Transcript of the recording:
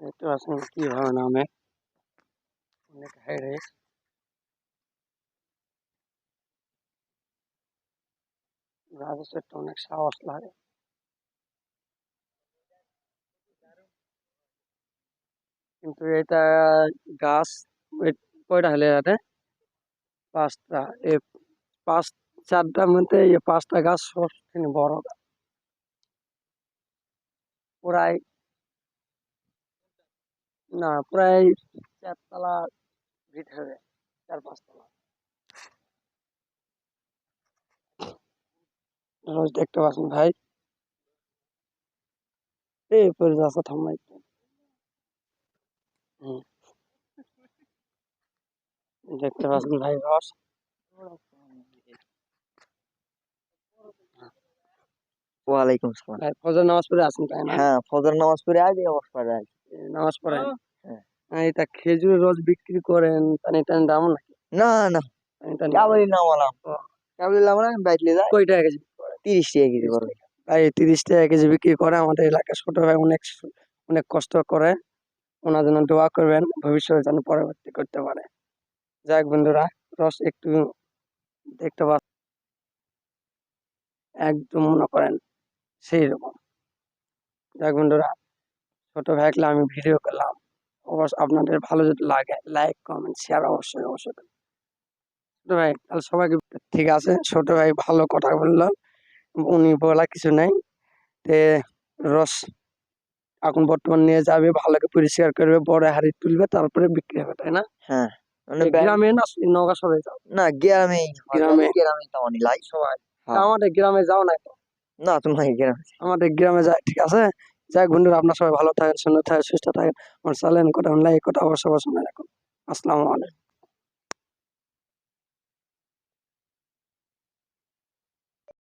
দেখতে পাচ্ছেন কিভাবে নামে অনেক হাইরে গাছের তো অনেক সাহস লাগে কিন্তু এটা গাছ ওই- কয়টা হলে যাতে পাঁচটা এই পাঁচ চারটার মধ্যে এই পাঁচটা গাছ সবথেকে বড় গাছ প্রায় না, প্রায় চারতলা ভিতরে চার পাঁচতলা। দেখতে পাচ্ছেন ভাই। এই পরে যাচ্ছে থামাই দেখতে পাচ্ছেন ভাই রস। ওয়ালাইকুম আসসালাম। ভাই ফজর নামাজ পড়ে আছেন তাই না? হ্যাঁ ফজর নামাজ পড়ে আগে অবশ্য পড়ে আগে নামাজ পড়েন? হ্যাঁ। এটা খেজুরের রস বিক্রি করেন টানি টানি দাম নাকি? না না। কেবলই নামালাম ও। কেবলই নামালাম বাইটলে যায়। কয় টাকা কেজি তিরিশ টাকা কেজি করে। ভাই তিরিশ টাকা কেজি বিক্রি করে আমাদের এলাকার ছোট ভাই অনেক অনেক কষ্ট করে। ওনার জন্য দোয়া করবেন ভবিষ্যতে যেন পরবর্তী করতে পারে। যাক বন্ধুরা রস একটু দেখতে পাচ্ছ একদম মনে করেন। সেই রকম। যাক বন্ধুরা ছোট ভাইকে আমি ভিডিও করলাম। অবশ্য আপনাদের ভালো যদি লাগে লাইক কমেন্ট শেয়ার অবশ্যই অবশ্যই। ছোট ভাই তাহলে সবাইকে ঠিক আছে। ছোট ভাই ভালো কথা বলল। উনি বলা কিছু নাই। তে রস এখন বর্তমান নিয়ে যাবে ভালোকে পরিষ্কার করবে বড় হাড়ি তুলবে তারপরে বিক্রি হবে তাই না? হ্যাঁ মানে গ্রামে না নৌকা সবাই যাও। না গ্রামে গ্রামে। গ্রামে তেমন লাই সবাই। আমাদের গ্রামে যাও না তো না, তোমার গ্রামে। আমাদের গ্রামে যায়, ঠিক আছে? যাই বন্ধুরা, আপনার সবাই ভালো থাকেন সুন্দর থাকেন, সুস্থ থাকেন। আমার চ্যানেল, কোটা লাইক কোটা অবশ্যই অবশ্যই রাখুন আসসালামু আলাইকুম।